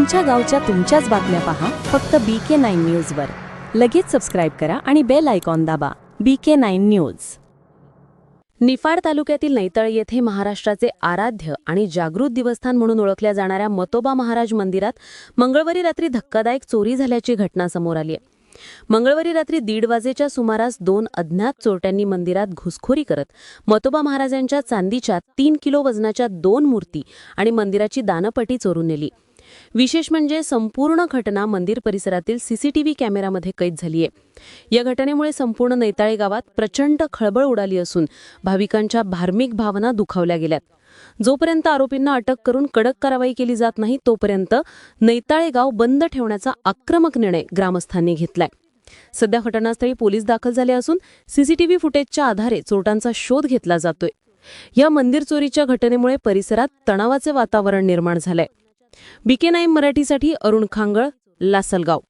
तुमच्या गावच्या तुमच्याच बातम्या पहा. फक्त बी के नाईन न्यूजवर लगेच सबस्क्राईब करा आणि बेल आयकॉन दाबा. B K nine news Niphad तालुक्यातील नैतळ येथे महाराष्ट्राचे आराध्य आणि जागृत दिवस्थान म्हणून ओळखल्या जाणाऱ्या मतोबा महाराज मंदिरात मंगळवारी रात्री धक्कादायक चोरी झाल्याची घटना समोर आली आहे. मंगळवारी रात्री दीड वाजेच्या सुमारास दोन अज्ञात चोरट्यांनी मंदिरात घुसखोरी करत मतोबा महाराजांच्या चांदीच्या तीन किलो वजनाच्या दोन मूर्ती आणि मंदिराची दानपटी चोरून नेली. विशेष म्हणजे संपूर्ण घटना मंदिर परिसरातील सीसीटीव्ही कॅमेरामध्ये कैद झालीये. या घटनेमुळे संपूर्ण नैताळे गावात प्रचंड खळबळ उडाली असून भाविकांच्या धार्मिक भावना दुखावल्या गेल्यात. जोपर्यंत आरोपींना अटक करून कडक कारवाई केली जात नाही तोपर्यंत नैताळे गाव बंद ठेवण्याचा आक्रमक निर्णय ग्रामस्थांनी घेतलाय. सध्या घटनास्थळी पोलीस दाखल झाले असून सीसीटीव्ही फुटेजच्या आधारे चोरटांचा शोध घेतला जातोय. या मंदिर चोरीच्या घटनेमुळे परिसरात तणावाचे वातावरण निर्माण झालंय. बीके नाईम मराठीसाठी अरुण खांगळ लासलगाव.